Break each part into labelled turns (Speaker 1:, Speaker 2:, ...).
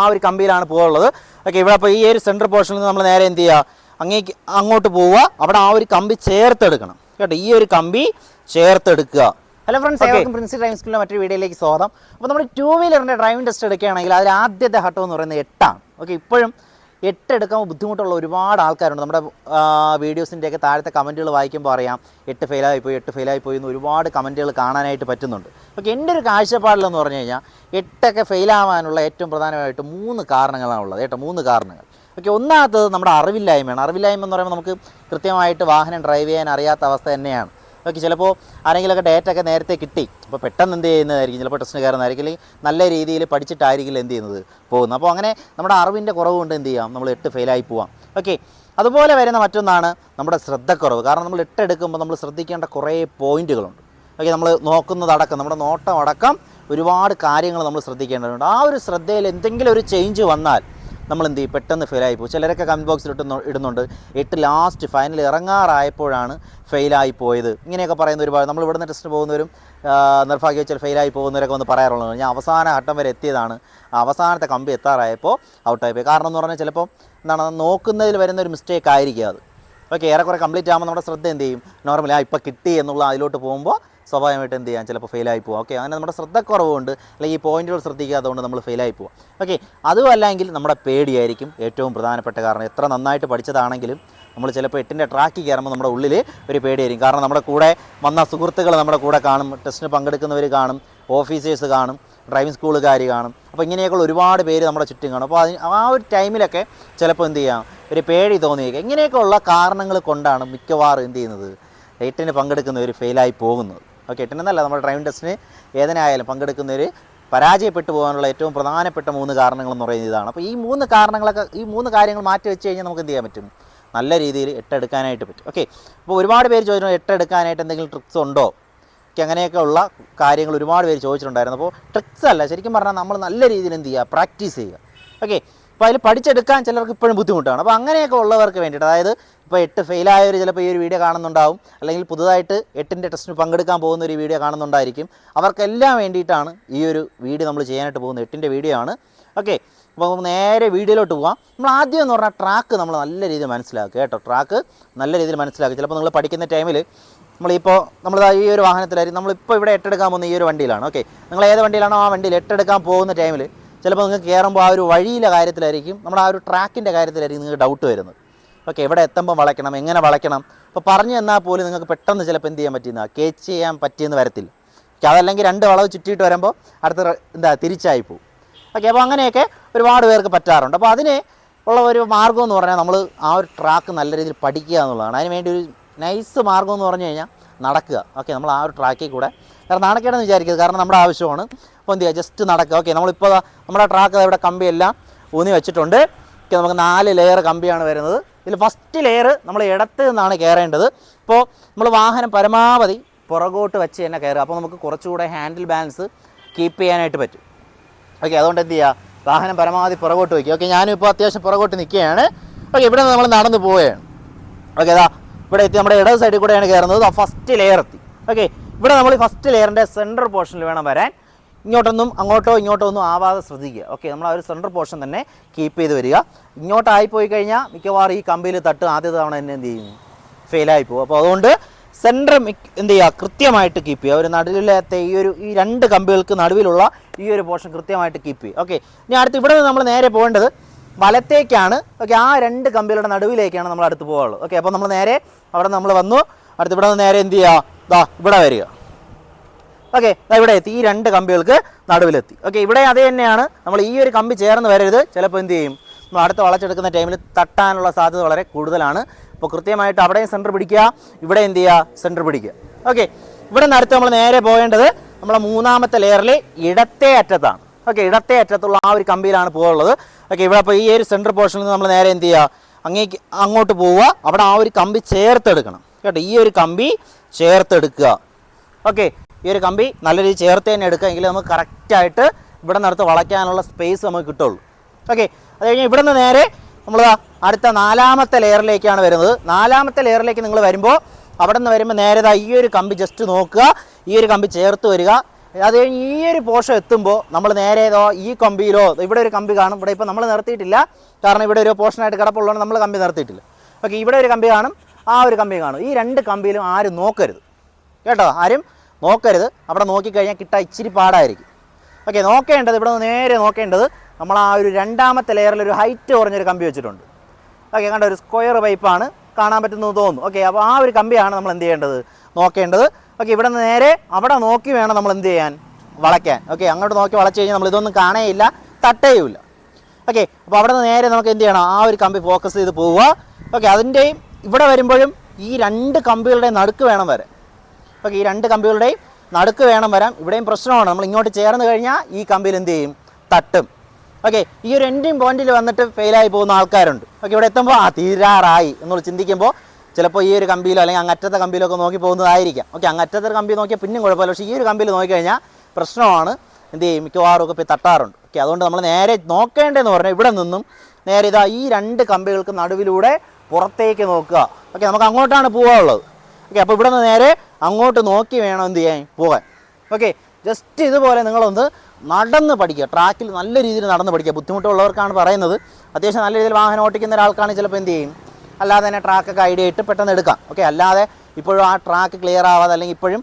Speaker 1: ആ ഒരു കമ്പിയിലാണ് പോകാനുള്ളത്. ഓക്കെ ഇവിടെ അപ്പോൾ ഈ ഒരു സെൻട്രൽ പോർഷനിൽ നിന്ന് നമ്മൾ നേരെ എന്ത് ചെയ്യുക? അങ്ങേക്ക് അങ്ങോട്ട് പോവുക. അവിടെ ആ ഒരു കമ്പി ചേർത്തെടുക്കണം. കേട്ടോ ഈ ഒരു കമ്പി ചേർത്തെടുക്കുക. ഹലോ ഫ്രണ്ട്സ് ഏവർക്കും പ്രിൻസി ഡ്രൈവിംഗ് സ്കൂളിലെ മറ്റൊരു വീഡിയോയിലേക്ക് സ്വാഗതം. അപ്പോൾ നമ്മൾ ടൂ വീലറിന്റെ ഡ്രൈവിംഗ് ടെസ്റ്റ് എടുക്കുകയാണെങ്കിൽ അതിൽ ആദ്യത്തെ ഘട്ടം എന്ന് പറയുന്നത് എട്ടാണ്. ഓക്കെ ഇപ്പോഴും എട്ട് എടുക്കാൻ ബുദ്ധിമുട്ടുള്ള ഒരുപാട് ആൾക്കാരുണ്ട്. നമ്മുടെ വീഡിയോസിന്റെയൊക്കെ താഴത്തെ കമന്റുകൾ വായിക്കുമ്പോൾ അറിയാം. എട്ട് ഫെയിലായി പോയി എട്ട് ഫെയിലായി പോയി എന്ന് ഒരുപാട് കമന്റുകൾ കാണാനായിട്ട് പറ്റുന്നുണ്ട്. ഓക്കെ എന്റെ ഒരു കാഴ്ചപ്പാടിലെന്ന് പറഞ്ഞു കഴിഞ്ഞാൽ എട്ടൊക്കെ ഫെയിലാവാനുള്ള ഏറ്റവും പ്രധാനമായിട്ട് മൂന്ന് കാരണങ്ങളാണ് ഉള്ളത് കേട്ടോ മൂന്ന് കാരണങ്ങൾ. ഓക്കെ ഒന്നാമത്തത് നമ്മുടെ അറിവില്ലായ്മയാണ്. അറിവില്ലായ്മ എന്ന് പറയുമ്പോൾ നമുക്ക് കൃത്യമായിട്ട് വാഹനം ഡ്രൈവ് ചെയ്യാൻ അറിയാത്ത അവസ്ഥ തന്നെയാണ്. ഓക്കെ ചിലപ്പോൾ ആരെങ്കിലുമൊക്കെ ഡേറ്റ ഒക്കെ നേരത്തെ കിട്ടി. അപ്പോൾ പെട്ടെന്ന് എന്ത് ചെയ്യുന്നതായിരിക്കും? ചിലപ്പോൾ ടെസ്റ്റിന് കയറുന്നതായിരിക്കും നല്ല രീതിയിൽ പഠിച്ചിട്ടായിരിക്കും എന്ത് ചെയ്യുന്നത്? പോകുന്നത്. അപ്പോൾ അങ്ങനെ നമ്മുടെ അറിവിന്റെ കുറവ് കൊണ്ട് എന്ത് ചെയ്യാം? നമ്മൾ എട്ട് ഫെയിലായി പോവാം. ഓക്കെ അതുപോലെ വരുന്ന മറ്റൊന്നാണ് നമ്മുടെ ശ്രദ്ധക്കുറവ്. കാരണം നമ്മൾ എട്ട് എടുക്കുമ്പോൾ നമ്മൾ ശ്രദ്ധിക്കേണ്ട കുറേ പോയിന്റുകളുണ്ട്. ഓക്കെ നമ്മൾ നോക്കുന്നതടക്കം നമ്മുടെ നോട്ടം അടക്കം ഒരുപാട് കാര്യങ്ങൾ നമ്മൾ ശ്രദ്ധിക്കേണ്ടതുണ്ട്. ആ ഒരു ശ്രദ്ധയിൽ എന്തെങ്കിലും ഒരു ചേഞ്ച് വന്നാൽ നമ്മൾ എന്ത് ചെയ്യും? പെട്ടെന്ന് ഫെയിലായി പോകും. ചിലരൊക്കെ കമന്റ് ബോക്സിൽ ഇട്ടുന്നു ഇടുന്നുണ്ട്. എട്ട് ലാസ്റ്റ് ഫൈനൽ ഇറങ്ങാറായപ്പോഴാണ് ഫെയിലായി പോയത്. ഇങ്ങനെയൊക്കെ പറയുന്ന ഒരുപാട് നമ്മൾ ഇവിടുന്ന് ടെസ്റ്റ് പോകുന്നവരും ആ, നിർഭാഗ്യവച്ചാൽ ഫെയിലായി പോകുന്നവരൊക്കെ ഒന്ന് പറയാറുള്ളത് ഞാൻ അവസാന ഘട്ടം വരെ എത്തിയതാണ്. അവസാനത്തെ കമ്പി എത്താറായപ്പോൾ ഔട്ടായി പോയി. കാരണം എന്ന് പറഞ്ഞാൽ ചിലപ്പോൾ എന്താണ് നോക്കുന്നതിൽ വരുന്ന ഒരു മിസ്റ്റേക്ക് ആയിരിക്കും അത്. ഓക്കെ ഏറെക്കുറെ കംപ്ലീറ്റ് ആകുമ്പോൾ നമ്മുടെ ശ്രദ്ധ എന്ത് ചെയ്യും? നോർമലി ആ ഇപ്പോൾ കിട്ടി എന്നുള്ള അതിലോട്ട് പോകുമ്പോൾ സ്വാഭാവികമായിട്ട് എന്ത് ചെയ്യാം? ചിലപ്പോൾ ഫെയിലായി പോകും ഓക്കെ അങ്ങനെ നമ്മുടെ ശ്രദ്ധക്കുറവുണ്ട് അല്ലെങ്കിൽ ഈ പോയിന്റുകൾ ശ്രദ്ധിക്കാത്തതുകൊണ്ട് നമ്മൾ ഫെയിലായി പോകും ഓക്കെ അതുമല്ലെങ്കിൽ നമ്മുടെ പേടിയായിരിക്കും ഏറ്റവും പ്രധാനപ്പെട്ട കാരണം. എത്ര നന്നായിട്ട് പഠിച്ചതാണെങ്കിലും നമ്മൾ ചിലപ്പോൾ എട്ടിന്റെ ട്രാക്കിൽ കയറുമ്പോൾ നമ്മുടെ ഉള്ളിൽ ഒരു പേടിയായിരിക്കും. കാരണം നമ്മുടെ കൂടെ വന്ന സുഹൃത്തുക്കൾ നമ്മുടെ കൂടെ കാണും. ടെസ്റ്റിന് പങ്കെടുക്കുന്നവർ കാണും. ഓഫീസേഴ്സ് കാണും. ഡ്രൈവിംഗ് സ്കൂളുകാർ കാണും. അപ്പോൾ ഇങ്ങനെയൊക്കെയുള്ള ഒരുപാട് പേര് നമ്മുടെ ചുറ്റും കാണും. അപ്പോൾ അതിന് ആ ഒരു ടൈമിലൊക്കെ ചിലപ്പോൾ എന്ത് ചെയ്യാം? ഒരു പേടി തോന്നിയേക്കാം. ഇങ്ങനെയൊക്കെയുള്ള കാരണങ്ങൾ കൊണ്ടാണ് മിക്കവാറും എന്ത് ചെയ്യുന്നത്? എട്ടിന് പങ്കെടുക്കുന്നവർ ഫെയിലായി പോകുന്നത്. ഓക്കെ എട്ടിനെന്നല്ല നമ്മുടെ ഡ്രൈവിംഗ് ടെസ്റ്റിന് ഏതിനായാലും പങ്കെടുക്കുന്നവർ പരാജയപ്പെട്ടു പോകാനുള്ള ഏറ്റവും പ്രധാനപ്പെട്ട മൂന്ന് കാരണങ്ങളെന്ന് പറയുന്നത് ഇതാണ്. അപ്പോൾ ഈ മൂന്ന് കാരണങ്ങളൊക്കെ ഈ മൂന്ന് കാര്യങ്ങൾ മാറ്റി വെച്ച് കഴിഞ്ഞാൽ നമുക്ക് എന്ത് ചെയ്യാൻ പറ്റും? നല്ല രീതിയിൽ എട്ടെടുക്കാനായിട്ട് പറ്റും. ഓക്കെ അപ്പോൾ ഒരുപാട് പേര് ചോദിച്ചു എട്ടെടുക്കാനായിട്ട് എന്തെങ്കിലും ട്രിക്സ് ഉണ്ടോ? ഒക്കെ അങ്ങനെയൊക്കെ ഉള്ള കാര്യങ്ങൾ ഒരുപാട് പേര് ചോദിച്ചിട്ടുണ്ടായിരുന്നു. അപ്പോൾ ട്രിക്സ് അല്ല ശരിക്കും പറഞ്ഞാൽ നമ്മൾ നല്ല രീതിയിൽ എന്ത് ചെയ്യുക? പ്രാക്ടീസ് ചെയ്യുക. ഓക്കെ അപ്പോൾ അതിൽ പഠിച്ചെടുക്കാൻ ചിലർക്ക് ഇപ്പോഴും ബുദ്ധിമുട്ടാണ്. അപ്പോൾ അങ്ങനെയൊക്കെ ഉള്ളവർക്ക് വേണ്ടിയിട്ട് അതായത് ഇപ്പോൾ എട്ട് ഫെയിലായവർ ചിലപ്പോൾ ഈ ഒരു വീഡിയോ കാണുന്നുണ്ടാവും. അല്ലെങ്കിൽ പുതുതായിട്ട് എട്ടിന്റെ ടെസ്റ്റിന് പങ്കെടുക്കാൻ പോകുന്ന ഒരു വീഡിയോ കാണുന്നുണ്ടായിരിക്കും. അവർക്കെല്ലാം വേണ്ടിയിട്ടാണ് ഈ ഒരു വീഡിയോ നമ്മൾ ചെയ്യാനായിട്ട് പോകുന്നത്. എട്ടിന്റെ വീഡിയോ ആണ്. ഓക്കെ അപ്പോൾ നേരെ വീഡിയോയിലോട്ട് പോകാം നമ്മൾ ആദ്യം എന്ന് പറഞ്ഞാൽ ട്രാക്ക് നമ്മൾ നല്ല രീതിയിൽ മനസ്സിലാക്കുക കേട്ടോ. ട്രാക്ക് നല്ല രീതിയിൽ മനസ്സിലാക്കുക. ചിലപ്പോൾ നിങ്ങൾ പഠിക്കുന്ന ടൈമിൽ നമ്മളിപ്പോൾ നമ്മൾ ഈ ഒരു വാഹനത്തിലായിരിക്കും. നമ്മളിപ്പോൾ ഇവിടെ എട്ടെടുക്കാൻ പോകുന്ന ഈ ഒരു വണ്ടിയിലാണ്. ഓക്കെ നിങ്ങൾ ഏത് വണ്ടിയിലാണോ ആ വണ്ടിയിൽ എട്ടെടുക്കാൻ പോകുന്ന ടൈമിൽ ചിലപ്പോൾ നിങ്ങൾക്ക് കയറുമ്പോൾ ആ ഒരു വഴിയിലെ കാര്യത്തിലായിരിക്കും നമ്മുടെ ആ ഒരു ട്രാക്കിന്റെ കാര്യത്തിലായിരിക്കും നിങ്ങൾക്ക് ഡൗട്ട് വരുന്നത്. ഓക്കെ എവിടെ എത്തുമ്പോൾ വളയ്ക്കണം എങ്ങനെ വളയ്ക്കണം? അപ്പോൾ പറഞ്ഞു തന്നാൽ പോലും നിങ്ങൾക്ക് പെട്ടെന്ന് ചിലപ്പോൾ എന്ത് ചെയ്യാൻ പറ്റുന്ന കേച്ച് ചെയ്യാൻ പറ്റിയെന്ന് വരത്തില്ല. അതല്ലെങ്കിൽ രണ്ട് വളവ് ചുറ്റിയിട്ട് വരുമ്പോൾ അടുത്ത എന്താ തിരിച്ചായി പോകും. ഓക്കെ അപ്പോൾ അങ്ങനെയൊക്കെ ഒരുപാട് പേർക്ക് പറ്റാറുണ്ട്. അപ്പോൾ അതിന് ഉള്ള ഒരു മാർഗം എന്ന് പറഞ്ഞാൽ നമ്മൾ ആ ഒരു ട്രാക്ക് നല്ല രീതിയിൽ പഠിക്കുക എന്നുള്ളതാണ്. അതിന് വേണ്ടി ഒരു നൈസ് മാർഗം എന്ന് പറഞ്ഞു കഴിഞ്ഞാൽ നടക്കുക. ഓക്കെ നമ്മൾ ആ ഒരു ട്രാക്കിൽ കൂടെ കാരണം നാണക്കേടെന്ന് വിചാരിക്കരുത്. കാരണം നമ്മുടെ ആവശ്യമാണ്. അപ്പോൾ എന്ത് ചെയ്യുക ജസ്റ്റ് നടക്കുക. ഓക്കെ നമ്മളിപ്പോൾ നമ്മുടെ ട്രാക്ക് ഇവിടെ കമ്പിയെല്ലാം ഊന്നി വെച്ചിട്ടുണ്ട്. ഓക്കെ നമുക്ക് നാല് ലെയർ കമ്പിയാണ് വരുന്നത്. ഇതിൽ ഫസ്റ്റ് ലെയർ നമ്മൾ ഇടത്ത് നിന്നാണ് കയറേണ്ടത് ഇപ്പോൾ നമ്മൾ വാഹനം പരമാവധി പുറകോട്ട് വെച്ച് തന്നെ കയറുക അപ്പോൾ നമുക്ക് കുറച്ചുകൂടെ ഹാൻഡിൽ ബാലൻസ് കീപ്പ് ചെയ്യാനായിട്ട് പറ്റും. ഓക്കെ അതുകൊണ്ട് എന്ത് ചെയ്യുക വാഹനം പരമാവധി പുറകോട്ട് വയ്ക്കുക. ഓക്കെ ഞാനും ഇപ്പോൾ അത്യാവശ്യം പുറകോട്ട് നിൽക്കുകയാണ്. ഓക്കെ ഇവിടെ നമ്മൾ നടന്നു പോവുകയാണ്. ഓക്കെ ഇതാ ഇവിടെ എത്തി നമ്മുടെ ഇടത് സൈഡിൽ കൂടെയാണ് കയറുന്നത്. ഫസ്റ്റ് ലെയർ എത്തി. ഓക്കെ ഇവിടെ നമ്മൾ ഫസ്റ്റ് ലെയറിന്റെ സെന്റർ പോർഷനിൽ വേണം വരാൻ. ഇങ്ങോട്ടൊന്നും അങ്ങോട്ടോ ഇങ്ങോട്ടോ ഒന്നും ആവാതെ ശ്രദ്ധിക്കുക. ഓക്കെ നമ്മൾ ആ ഒരു സെന്റർ പോർഷൻ തന്നെ കീപ്പ് ചെയ്ത് വരിക. ഇങ്ങോട്ടായി പോയി കഴിഞ്ഞാൽ മിക്കവാറും ഈ കമ്പിയിൽ തട്ട് ആദ്യ തവണ തന്നെ എന്ത് ചെയ്യും? ഫെയിലായി പോകും. അപ്പോൾ അതുകൊണ്ട് സെന്റർ എന്ത് ചെയ്യുക? കൃത്യമായിട്ട് കീപ്പ് ചെയ്യുക. ഒരു നടുവിലത്തെ ഈ ഒരു ഈ രണ്ട് കമ്പികൾക്ക് നടുവിലുള്ള ഈ ഒരു പോർഷൻ കൃത്യമായിട്ട് കീപ്പ് ചെയ്യുക. ഓക്കെ ഇനി അടുത്ത് ഇവിടെ നിന്ന് നമ്മൾ നേരെ പോകേണ്ടത് വലത്തേക്കാണ്. ഓക്കെ ആ രണ്ട് കമ്പികളുടെ നടുവിലേക്കാണ് നമ്മൾ അടുത്ത് പോകാനുള്ളത് ഓക്കെ അപ്പോൾ നമ്മൾ നേരെ അവിടെ നമ്മൾ വന്നു. അടുത്ത് ഇവിടെ നേരെ എന്ത് ചെയ്യുക? ദാ ഇവിടെ വരിക. ഓക്കെ ഇവിടെ എത്തി. ഈ രണ്ട് കമ്പികൾക്ക് നടുവിലെത്തി. ഓക്കെ ഇവിടെ അത് തന്നെയാണ്. നമ്മൾ ഈ ഒരു കമ്പി ചേർന്ന് വരരുത്. ചിലപ്പോൾ എന്ത് ചെയ്യും? നമ്മൾ അടുത്ത് വളച്ചെടുക്കുന്ന ടൈമിൽ തട്ടാനുള്ള സാധ്യത വളരെ കൂടുതലാണ്. അപ്പോൾ കൃത്യമായിട്ട് അവിടെയും സെന്റർ പിടിക്കുക. ഇവിടെ എന്ത് ചെയ്യുക? സെന്റർ പിടിക്കുക. ഓക്കെ ഇവിടെ നിന്ന് അടുത്ത് നമ്മൾ നേരെ പോകേണ്ടത് നമ്മളെ മൂന്നാമത്തെ ലെയറിൽ ഇടത്തെ അറ്റത്താണ്. ഓക്കെ ഇടത്തെ അറ്റത്തുള്ള ആ ഒരു കമ്പിയിലാണ് പോകുള്ളത് ഓക്കെ ഇവിടെ അപ്പോൾ ഈ ഒരു സെന്റർ പോർഷനിൽ നിന്ന് നമ്മൾ നേരെ എന്ത് ചെയ്യുക അങ്ങേക്ക് അങ്ങോട്ട് പോവുക. അവിടെ ആ ഒരു കമ്പി ചേർത്തെടുക്കണം. കേട്ടോ ഈ ഒരു കമ്പി ചേർത്തെടുക്കുക. ഓക്കെ ഈ ഒരു കമ്പി നല്ല രീതിയിൽ ചേർത്ത് തന്നെ എടുക്കുക. എങ്കിൽ നമുക്ക് കറക്റ്റായിട്ട് ഇവിടെ നിന്നടുത്ത് വളയ്ക്കാനുള്ള സ്പേസ് നമുക്ക് കിട്ടുള്ളൂ. ഓക്കെ അത് കഴിഞ്ഞ് ഇവിടെ നിന്ന് നേരെ നമ്മൾ അടുത്ത നാലാമത്തെ ലെയറിലേക്കാണ് വരുന്നത്. നാലാമത്തെ ലെയറിലേക്ക് നിങ്ങൾ വരുമ്പോൾ അവിടെ നിന്ന് വരുമ്പോൾ നേരെ ഈ ഒരു കമ്പി ജസ്റ്റ് നോക്കുക. ഈ ഒരു കമ്പി ചേർത്ത് വരിക. അത് കഴിഞ്ഞ് ഈ ഒരു പോഷം എത്തുമ്പോൾ നമ്മൾ നേരെ ഏതോ ഈ കമ്പിയിലോ ഇവിടെ ഒരു കമ്പി കാണും. ഇവിടെ ഇപ്പോൾ നമ്മൾ നിർത്തിയിട്ടില്ല. കാരണം ഇവിടെ ഒരു പോർഷനായിട്ട് കിടപ്പുള്ളതുകൊണ്ട് നമ്മൾ കമ്പി നിർത്തിയിട്ടില്ല. ഓക്കെ ഇവിടെ ഒരു കമ്പി കാണും ആ ഒരു കമ്പി കാണും. ഈ രണ്ട് കമ്പിയിലും ആരും നോക്കരുത്. കേട്ടോ? ആരും നോക്കരുത്. അവിടെ നോക്കിക്കഴിഞ്ഞാൽ കിട്ടാൻ ഇച്ചിരി പാടായിരിക്കും. ഓക്കെ നോക്കേണ്ടത് ഇവിടെ നിന്ന് നേരെ നോക്കേണ്ടത് നമ്മൾ ആ ഒരു രണ്ടാമത്തെ ലെയറിൽ ഒരു ഹൈറ്റ് കുറഞ്ഞൊരു കമ്പി വെച്ചിട്ടുണ്ട്. ഓക്കെ കണ്ട? ഒരു സ്ക്വയർ പൈപ്പാണ്. കാണാൻ പറ്റുന്നത് തോന്നുന്നു. ഓക്കെ അപ്പോൾ ആ ഒരു കമ്പിയാണ് നമ്മൾ എന്ത് ചെയ്യേണ്ടത്? നോക്കേണ്ടത്. ഓക്കെ ഇവിടെ നിന്ന് നേരെ അവിടെ നോക്കി വേണം നമ്മൾ എന്ത് ചെയ്യാൻ? വളയ്ക്കാൻ. ഓക്കെ അങ്ങോട്ട് നോക്കി വളച്ച് കഴിഞ്ഞാൽ നമ്മൾ ഇതൊന്നും കാണേയില്ല തട്ടേയുമില്ല. ഓക്കെ അപ്പോൾ അവിടെ നിന്ന് നേരെ നമുക്ക് എന്ത് ചെയ്യണം? ആ ഒരു കമ്പി ഫോക്കസ് ചെയ്ത് പോവുക. ഓക്കെ അതിന്റെയും ഇവിടെ വരുമ്പോഴും ഈ രണ്ട് കമ്പികളുടെയും നടുക്ക് വേണം വരെ ഓക്കെ ഈ രണ്ട് കമ്പികളുടെയും നടുക്ക് വേണം വരാം ഇവിടെയും പ്രശ്നമാണ്. നമ്മൾ ഇങ്ങോട്ട് ചേർന്ന് കഴിഞ്ഞാൽ ഈ കമ്പിയിൽ എന്ത് ചെയ്യും? തട്ടും. ഓക്കെ ഈ ഒരു എൻഡിങ് പോയിന്റിൽ വന്നിട്ട് ഫെയിലായി പോകുന്ന ആൾക്കാരുണ്ട്. ഓക്കെ ഇവിടെ എത്തുമ്പോൾ ആ തീരാറായി. എന്നുള്ള ചിന്തിക്കുമ്പോൾ ചിലപ്പോൾ ഈ ഒരു കമ്പിയിലോ അല്ലെങ്കിൽ അങ്ങറ്റത്തെ കമ്പിയിലോ ഒക്കെ നോക്കി പോകുന്നതായിരിക്കാം. ഓക്കെ അങ്ങറ്റത്തെ കമ്പി നോക്കിയാൽ പിന്നെയും കുഴപ്പമില്ല. പക്ഷേ ഈ ഒരു കമ്പിയിൽ നോക്കിക്കഴിഞ്ഞാൽ പ്രശ്നമാണ്. എന്ത് ചെയ്യും? മിക്കവാറും ഒക്കെ തട്ടാറുണ്ട്. ഓക്കെ അതുകൊണ്ട് നമ്മൾ നേരെ നോക്കേണ്ടതെന്ന് പറഞ്ഞാൽ ഇവിടെ നിന്നും നേരെ ഇതാ ഈ രണ്ട് കമ്പികൾക്ക് നടുവിലൂടെ പുറത്തേക്ക് നോക്കുക. ഓക്കെ നമുക്ക് അങ്ങോട്ടാണ് പോകാനുള്ളത് ഓക്കെ അപ്പോൾ ഇവിടെ നിന്ന് നേരെ അങ്ങോട്ട് നോക്കി വേണം എന്ത് ചെയ്യാൻ പോകാൻ. ഓക്കെ ജസ്റ്റ് ഇതുപോലെ നിങ്ങളൊന്ന് നടന്ന് പഠിക്കുക. ട്രാക്കിൽ നല്ല രീതിയിൽ നടന്ന് പഠിക്കുക. ബുദ്ധിമുട്ടുള്ളവർക്കാണ് പറയുന്നത്. അത്യാവശ്യം നല്ല രീതിയിൽ വാഹനം ഓട്ടിക്കുന്ന ഒരാൾക്കാണ് ചിലപ്പോൾ എന്ത് ചെയ്യും? അല്ലാതെ തന്നെ ട്രാക്കൊക്കെ ഐഡിയ ഇട്ട് പെട്ടെന്ന് എടുക്കാം. ഓക്കെ അല്ലാതെ ഇപ്പോഴും ആ ട്രാക്ക് ക്ലിയർ ആവാതെ അല്ലെങ്കിൽ ഇപ്പോഴും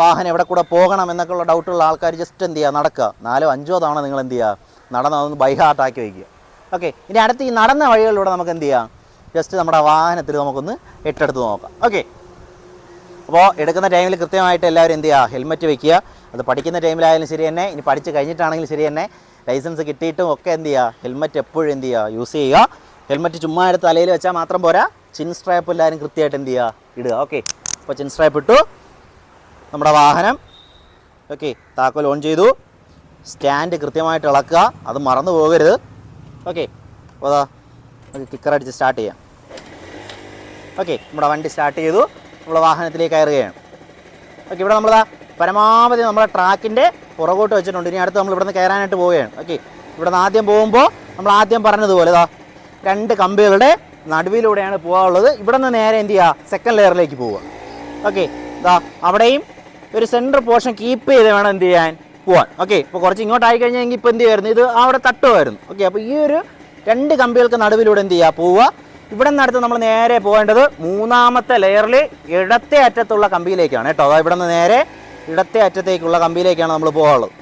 Speaker 1: വാഹനം എവിടെ കൂടെ പോകണം എന്നൊക്കെ ഉള്ള ഡൗട്ടുള്ള ആൾക്കാർ ജസ്റ്റ് എന്ത് ചെയ്യുക നടക്കുക. നാലോ അഞ്ചോ തവണ നിങ്ങൾ എന്ത് ചെയ്യുക നടന്ന് അതൊന്ന് ബൈ ഹാർട്ടാക്കി വയ്ക്കുക. ഓക്കെ ഇനി അടുത്ത് ഈ നടന്ന വഴികളിലൂടെ നമുക്ക് എന്ത് ചെയ്യാം? ജസ്റ്റ് നമ്മുടെ വാഹനത്തിൽ നമുക്കൊന്ന് എട്ടെടുത്ത് നോക്കാം. ഓക്കെ അപ്പോൾ എടുക്കുന്ന ടൈമിൽ കൃത്യമായിട്ട് എല്ലാവരും എന്ത് ചെയ്യുക? ഹെൽമെറ്റ് വെക്കുക. അത് പഠിക്കുന്ന ടൈമിലായാലും ശരി തന്നെ. ഇനി പഠിച്ച് കഴിഞ്ഞിട്ടാണെങ്കിലും ശരി തന്നെ. ലൈസൻസ് കിട്ടിയിട്ടും ഒക്കെ എന്ത് ചെയ്യുക? ഹെൽമെറ്റ് എപ്പോഴും എന്ത് ചെയ്യുക? യൂസ് ചെയ്യുക. ഹെൽമെറ്റ് ചുമ്മാ എടുത്ത് തലയിൽ വെച്ചാൽ മാത്രം പോരാ. ചിൻ സ്ട്രാപ്പ് എല്ലാവരും കൃത്യമായിട്ട് എന്ത് ചെയ്യുക ഇടുക. ഓക്കെ അപ്പോൾ ചിൻ സ്ട്രാപ്പ് ഇട്ടു. നമ്മുടെ വാഹനം. ഓക്കെ താക്കോൽ ഓൺ ചെയ്തു. സ്റ്റാൻഡ് കൃത്യമായിട്ട് ഇളക്കുക. അത് മറന്നു പോകരുത്. ഓക്കെ അപ്പോൾ അതാ നമുക്ക് കിക്കർ അടിച്ച് സ്റ്റാർട്ട് ചെയ്യാം. ഓക്കെ നമ്മുടെ വണ്ടി സ്റ്റാർട്ട് ചെയ്തു. നമ്മൾ വാഹനത്തിലേക്ക് കയറുകയാണ്. ഓക്കെ ഇവിടെ നമ്മളതാ പരമാവധി നമ്മുടെ ട്രാക്കിന്റെ പുറകോട്ട് വെച്ചിട്ടുണ്ട്. ഇനി അടുത്ത് നമ്മൾ ഇവിടുന്ന് കയറാനായിട്ട് പോവുകയാണ്. ഓക്കെ ഇവിടെ നിന്ന് ആദ്യം പോകുമ്പോൾ നമ്മൾ ആദ്യം പറഞ്ഞതുപോലെ ഇതാ രണ്ട് കമ്പികളുടെ നടുവിലൂടെയാണ് പോകാനുള്ളത്. ഇവിടെ നിന്ന് നേരെ എന്ത് ചെയ്യുക സെക്കൻഡ് ലെയറിലേക്ക് പോവുക. ഓക്കെ ഇതാ അവിടെയും ഒരു സെന്റർ പോർഷൻ കീപ്പ് ചെയ്ത് വേണം എന്ത് ചെയ്യാൻ പോവാൻ. ഓക്കെ ഇപ്പോൾ കുറച്ച് ഇങ്ങോട്ടായി കഴിഞ്ഞെങ്കിൽ ഇപ്പോൾ എന്ത് ചെയ്യുമായിരുന്നു ഇത് അവിടെ തട്ടുമായിരുന്നു. ഓക്കെ അപ്പോൾ ഈ ഒരു രണ്ട് കമ്പികൾക്ക് നടുവിലൂടെ എന്ത് ചെയ്യുക പോവുക? ഇവിടെ നിന്ന് അടുത്ത് നമ്മൾ നേരെ പോകേണ്ടത് മൂന്നാമത്തെ ലെയറിൽ ഇടത്തെ അറ്റത്തുള്ള കമ്പിയിലേക്കാണ് കേട്ടോ. അതാ ഇവിടെ നേരെ ഇടത്തെ അറ്റത്തേക്കുള്ള കമ്പിയിലേക്കാണ് നമ്മൾ പോകാനുള്ളത്.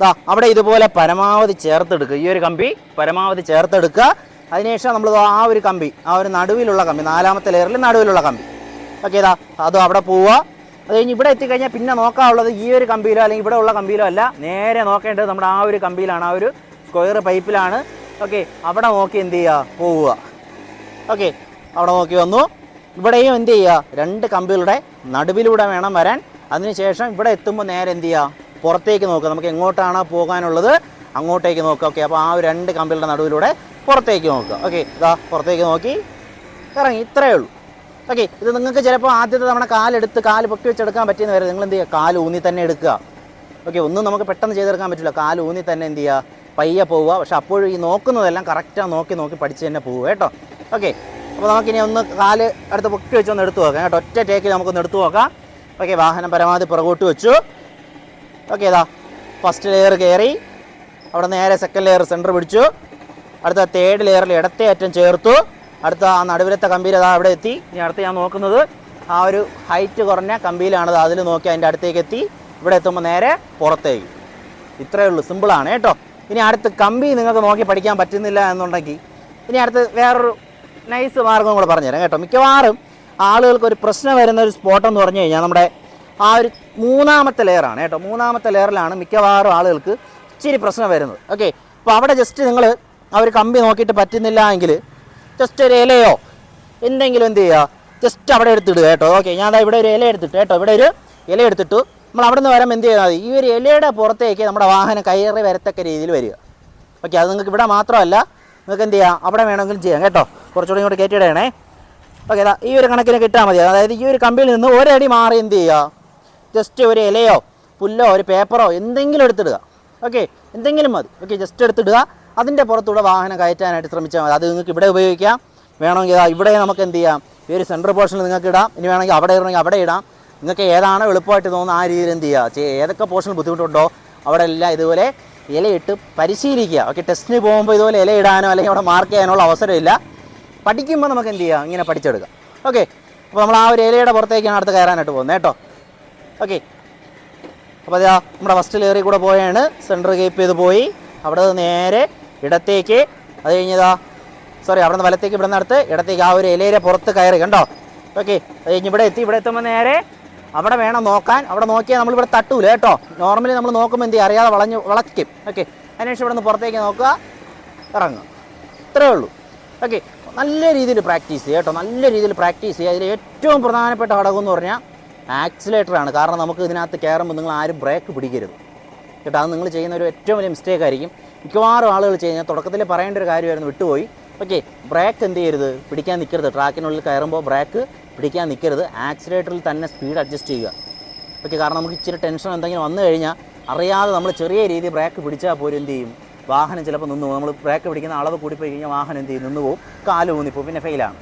Speaker 1: ദാ അവിടെ ഇതുപോലെ പരമാവധി ചേർത്തെടുക്കുക. ഈ ഒരു കമ്പി പരമാവധി ചേർത്തെടുക്കുക. അതിനുശേഷം നമ്മൾ ആ ഒരു കമ്പി ആ ഒരു നടുവിലുള്ള കമ്പി നാലാമത്തെ ലെയറിൽ നടുവിലുള്ള കമ്പി. ഓക്കെ ഇതാ അത് അവിടെ പോവുക അത് കഴിഞ്ഞ് ഇവിടെ എത്തിക്കഴിഞ്ഞാൽ പിന്നെ നോക്കാനുള്ളത് ഈ ഒരു കമ്പിയിലോ അല്ലെങ്കിൽ ഇവിടെ ഉള്ള കമ്പിയിലോ അല്ല നേരെ നോക്കേണ്ടത് നമ്മുടെ ആ ഒരു കമ്പിയിലാണ് ആ ഒരു സ്ക്വയർ പൈപ്പിലാണ് ഓക്കെ അവിടെ നോക്കി എന്ത് ചെയ്യുക പോവുക. ഓക്കെ അവിടെ നോക്കി വന്നു. ഇവിടെയും എന്ത് ചെയ്യുക രണ്ട് കമ്പികളുടെ നടുവിലൂടെ വേണം വരാൻ. അതിനുശേഷം ഇവിടെ എത്തുമ്പോൾ നേരെ എന്ത് ചെയ്യുക പുറത്തേക്ക് നോക്കുക. നമുക്ക് എങ്ങോട്ടാണ് പോകാനുള്ളത് അങ്ങോട്ടേക്ക് നോക്കുക. ഓക്കെ അപ്പോൾ ആ രണ്ട് കമ്പികളുടെ നടുവിലൂടെ പുറത്തേക്ക് നോക്കുക. ഓക്കെ ഇതാ പുറത്തേക്ക് നോക്കി ഇറങ്ങി. ഇത്രയേ ഉള്ളൂ. ഓക്കെ ഇത് നിങ്ങൾക്ക് ചിലപ്പോൾ ആദ്യത്തെ തവണ കാലെടുത്ത് കാൽ പൊക്കി വെച്ചെടുക്കാൻ പറ്റിയെന്ന് വരെ. നിങ്ങൾ എന്ത് ചെയ്യുക? കാൽ ഊന്നി തന്നെ എടുക്കുക. ഓക്കെ ഒന്നും നമുക്ക് പെട്ടെന്ന് ചെയ്തെടുക്കാൻ പറ്റില്ല. കാൽ ഊന്നി തന്നെ എന്ത് ചെയ്യുക? പയ്യെ പോവുക. പക്ഷെ അപ്പോഴും ഈ നോക്കുന്നതെല്ലാം കറക്റ്റാണ് നോക്കി നോക്കി പഠിച്ച് തന്നെ പോവുക കേട്ടോ. ഓക്കെ അപ്പോൾ നമുക്കിനി ഒന്ന് കാൽ അടുത്ത് പൊക്കി വെച്ചൊന്ന് എടുത്തു നോക്കാം. കേട്ടോ ഒറ്റ ടേക്കിൽ നമുക്കൊന്ന് എടുത്തു നോക്കാം. ഓക്കെ വാഹനം പരമാവധി പുറകോട്ട് വെച്ചു. ഓക്കെ ഇതാ ഫസ്റ്റ് ലെയർ കയറി. അവിടെ നേരെ സെക്കൻഡ് ലെയർ സെന്റർ പിടിച്ചു. അടുത്ത തേർഡ് ലെയറിൽ ഇടത്തെ അറ്റം ചേർത്തു. അടുത്ത ആ നടുവിലത്തെ കമ്പിയിൽ അതാ അവിടെ എത്തി. ഇനി അടുത്ത് ഞാൻ നോക്കുന്നത് ആ ഒരു ഹൈറ്റ് കുറഞ്ഞ കമ്പിയിലാണ് അതിൽ നോക്കി അതിന്റെ അടുത്തേക്ക് എത്തി. ഇവിടെ എത്തുമ്പോൾ നേരെ പുറത്തേക്ക്. ഇത്രയേ ഉള്ളൂ. സിമ്പിളാണ് കേട്ടോ. ഇനി അടുത്ത് കമ്പി നിങ്ങൾക്ക് നോക്കി പഠിക്കാൻ പറ്റുന്നില്ല എന്നുണ്ടെങ്കിൽ ഇനി അടുത്ത് വേറൊരു നൈസ് മാർഗം കൂടെ പറഞ്ഞുതരാം കേട്ടോ. മിക്കവാറും ആളുകൾക്ക് ഒരു പ്രശ്നം വരുന്ന ഒരു സ്പോട്ട് എന്ന് പറഞ്ഞു കഴിഞ്ഞാൽ നമ്മുടെ ആ ഒരു മൂന്നാമത്തെ ലെയറാണ് കേട്ടോ. മൂന്നാമത്തെ ലെയറിലാണ് മിക്കവാറും ആളുകൾക്ക് ഇച്ചിരി പ്രശ്നം വരുന്നത്. ഓക്കെ അപ്പോൾ അവിടെ ജസ്റ്റ് നിങ്ങൾ ഒരു കമ്പി നോക്കിയിട്ട് പറ്റുന്നില്ല എങ്കിൽ ജസ്റ്റ് ഒരു ഇലയോ എന്തെങ്കിലും എന്ത് ചെയ്യുക ജസ്റ്റ് അവിടെ എടുത്തിടുക കേട്ടോ. ഓക്കെ ഞാൻ അതാ ഇവിടെ ഒരു ഇല എടുത്തിട്ട് കേട്ടോ. ഇവിടെ ഒരു ഇല എടുത്തിട്ടു. നമ്മൾ അവിടെ നിന്ന് വരുമ്പോൾ എന്ത് ചെയ്താൽ മതി ഈ ഒരു ഇലയുടെ പുറത്തേക്ക് നമ്മുടെ വാഹനം കയറി വരത്തക്ക രീതിയിൽ വരിക. ഓക്കെ അത് നിങ്ങൾക്ക് ഇവിടെ മാത്രമല്ല. നിങ്ങൾക്ക് എന്ത് ചെയ്യാം? അവിടെ വേണമെങ്കിലും ചെയ്യാം കേട്ടോ. കുറച്ചുകൂടി ഇങ്ങോട്ട് കയറ്റിയിടണേ. ഓക്കെ അതാ ഈ ഒരു കണക്കിന് കിട്ടാൽ മതി. അതായത് ഈ ഒരു കമ്പിയിൽ നിന്ന് ഒരടി മാറി എന്ത് ചെയ്യുക ജസ്റ്റ് ഒരു ഇലയോ പുല്ലോ ഒരു പേപ്പറോ എന്തെങ്കിലും എടുത്തിടുക. ഓക്കെ എന്തെങ്കിലും മതി. ഓക്കെ ജസ്റ്റ് എടുത്തിടുക. അതിന്റെ പുറത്തൂടെ വാഹനം കയറ്റാനായിട്ട് ശ്രമിച്ചാൽ മതി. അത് നിങ്ങൾക്ക് ഇവിടെ ഉപയോഗിക്കാം. വേണമെങ്കിൽ ഇവിടെ നമുക്ക് എന്ത് ചെയ്യാം? ഈ ഒരു സെൻട്രൽ പോർഷനിൽ നിങ്ങൾക്ക് ഇടാം. ഇനി വേണമെങ്കിൽ അവിടെ ഇടണമെങ്കിൽ അവിടെ ഇടാം. നിങ്ങൾക്ക് ഏതാണ് എളുപ്പമായിട്ട് തോന്നുന്നത് ആ രീതിയിൽ എന്ത് ചെയ്യുക ഏതൊക്കെ പോർഷനിൽ ബുദ്ധിമുട്ടുണ്ടോ? അവിടെ എല്ലാം ഇതുപോലെ ഇലയിട്ട് പരിശീലിക്കുക. ഓക്കെ ടെസ്റ്റിന് പോകുമ്പോൾ ഇതുപോലെ ഇല ഇടാനോ അല്ലെങ്കിൽ അവിടെ മാർക്ക് ചെയ്യാനുള്ള അവസരമില്ല. പഠിക്കുമ്പോൾ നമുക്ക് എന്ത് ചെയ്യാം? ഇങ്ങനെ പഠിച്ചെടുക്കാം. ഓക്കെ അപ്പോൾ നമ്മൾ ആ ഒരു ഇലയുടെ പുറത്തേക്കാണ് അടുത്ത് കയറാനായിട്ട് പോകുന്നത് കേട്ടോ. ഓക്കെ അപ്പോൾ അതാ നമ്മുടെ ഫസ്റ്റ് ലെയറിൽ കൂടെ പോയാണ്. സെന്റർ കീപ്പ് ചെയ്ത് പോയി. അവിടെ നേരെ ഇടത്തേക്ക് അത് കഴിഞ്ഞതാ സോറി അവിടെ നിന്ന് വലത്തേക്ക് ഇവിടെ നിന്ന് അടുത്ത് ഇടത്തേക്ക് ആ ഒരു ഇലയിലെ പുറത്ത് കയറി കണ്ടോ? ഓക്കെ അത് കഴിഞ്ഞ് ഇവിടെ എത്തി ഇവിടെ എത്തുമ്പോൾ നേരെ അവിടെ വേണം നോക്കാൻ. അവിടെ നോക്കിയാൽ നമ്മളിവിടെ തട്ടൂല കേട്ടോ? നോർമലി നമ്മൾ നോക്കുമ്പോൾ എന്ത് അറിയാതെ വളഞ്ഞ് വളയ്ക്കും. ഓക്കെ അതിനുശേഷം ഇവിടെ നിന്ന് പുറത്തേക്ക് നോക്കുക ഇറങ്ങുക. ഇത്രയേ ഉള്ളൂ. ഓക്കെ നല്ല രീതിയിൽ പ്രാക്ടീസ് ചെയ്യുക കേട്ടോ? നല്ല രീതിയിൽ പ്രാക്ടീസ് ചെയ്യുക. അതിൽ ഏറ്റവും പ്രധാനപ്പെട്ട ഘടകം എന്ന് പറഞ്ഞാൽ ആക്സിലേറ്ററാണ് കാരണം നമുക്ക് ഇതിനകത്ത് കയറുമ്പോൾ നിങ്ങൾ ആരും ബ്രേക്ക് പിടിക്കരുത്. കേട്ടോ? അത് നിങ്ങൾ ചെയ്യുന്ന ഒരു ഏറ്റവും വലിയ മിസ്റ്റേക്ക് ആയിരിക്കും. മിക്കവാറും ആളുകൾ ചെയ്യുന്ന തുടക്കത്തിൽ പറയേണ്ട ഒരു കാര്യമായിരുന്നു വിട്ടുപോയി. ഓക്കെ ബ്രേക്ക് എന്ത് ചെയ്യരുത്? പിടിക്കാൻ നിൽക്കരുത് ട്രാക്കിനുള്ളിൽ കയറുമ്പോൾ ബ്രേക്ക് പിടിക്കാൻ നിൽക്കരുത് ആക്സിലേറ്ററിൽ തന്നെ സ്പീഡ് അഡ്ജസ്റ്റ് ചെയ്യുക. ഓക്കെ കാരണം നമുക്ക് ഇച്ചിരി ടെൻഷൻ എന്തെങ്കിലും വന്നു കഴിഞ്ഞാൽ അറിയാതെ നമ്മൾ ചെറിയ രീതിയിൽ ബ്രേക്ക് പിടിച്ചാൽ പോലും എന്ത് ചെയ്യും? വാഹനം ചിലപ്പോൾ നിന്ന് പോകും. നമ്മൾ ബ്രേക്ക് പിടിക്കുന്ന അളവ് കൂടിപ്പോയി കഴിഞ്ഞാൽ വാഹനം എന്ത് ചെയ്യും? നിന്ന് പോകും. കാൽ ഊന്നിപ്പോൾ പിന്നെ ഫെയിലാണ്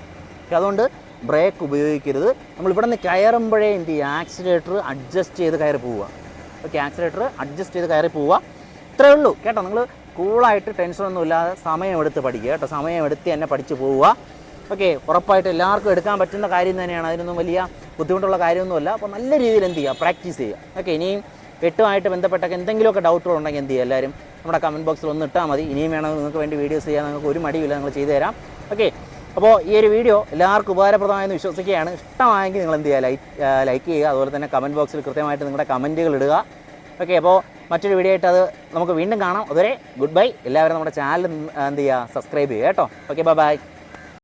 Speaker 1: ഓക്കെ അതുകൊണ്ട് ബ്രേക്ക് ഉപയോഗിക്കരുത്. നമ്മൾ ഇവിടെ നിന്ന് കയറുമ്പോഴേ എന്ത് ചെയ്യുക? ആക്സിലേറ്റർ അഡ്ജസ്റ്റ് ചെയ്ത് കയറി പോവുക. ഓക്കെ ആക്സിലേറ്റർ അഡ്ജസ്റ്റ് ചെയ്ത് കയറി പോവുക. ഇത്രയേ ഉള്ളൂ. കേട്ടോ? നിങ്ങൾ കൂളായിട്ട് ടെൻഷനൊന്നും ഇല്ലാതെ സമയമെടുത്ത് പഠിക്കുക കേട്ടോ. സമയമെടുത്ത് തന്നെ പഠിച്ച് പോവുക. ഓക്കെ ഉറപ്പായിട്ട് എല്ലാവർക്കും എടുക്കാൻ പറ്റുന്ന കാര്യം തന്നെയാണ്. അതിനൊന്നും വലിയ ബുദ്ധിമുട്ടുള്ള കാര്യമൊന്നുമല്ല. അപ്പോൾ നല്ല രീതിയിൽ എന്ത് ചെയ്യുക? പ്രാക്ടീസ് ചെയ്യുക. ഓക്കെ ഇനിയും എട്ടുമായിട്ട് ബന്ധപ്പെട്ടൊക്കെ എന്തെങ്കിലുമൊക്കെ ഡൗട്ടുകൾ ഉണ്ടെങ്കിൽ എന്ത് ചെയ്യുക എല്ലാവരും നമ്മുടെ കമന്റ് ബോക്സിൽ ഒന്ന് ഇട്ടാൽ മതി. ഇനിയും വേണമെങ്കിൽ നിങ്ങൾക്ക് വേണ്ടി വീഡിയോസ് ചെയ്യാൻ. നിങ്ങൾക്ക് ഒരു മടിയില്ല നിങ്ങൾ ചെയ്തു തരാം. ഓക്കെ അപ്പോൾ ഈ ഒരു വീഡിയോ എല്ലാവർക്കും ഉപകാരപ്രദമായെന്ന് വിശ്വസിക്കുകയാണ്. ഇഷ്ടമായെങ്കിൽ നിങ്ങൾ എന്ത് ചെയ്യുക? ലൈക്ക് ലൈക്ക് ചെയ്യുക. അതുപോലെ തന്നെ കമന്റ് ബോക്സിൽ കൃത്യമായിട്ട് നിങ്ങളുടെ കമന്റുകൾ ഇടുക. ഓക്കെ അപ്പോൾ മറ്റൊരു വീഡിയോ ആയിട്ട് അത് നമുക്ക് വീണ്ടും കാണാം. അതുവരെ ഗുഡ് ബൈ എല്ലാവരും നമ്മുടെ ചാനൽ എന്ത് ചെയ്യുക? സബ്സ്ക്രൈബ് ചെയ്യുക കേട്ടോ. Okay bye bye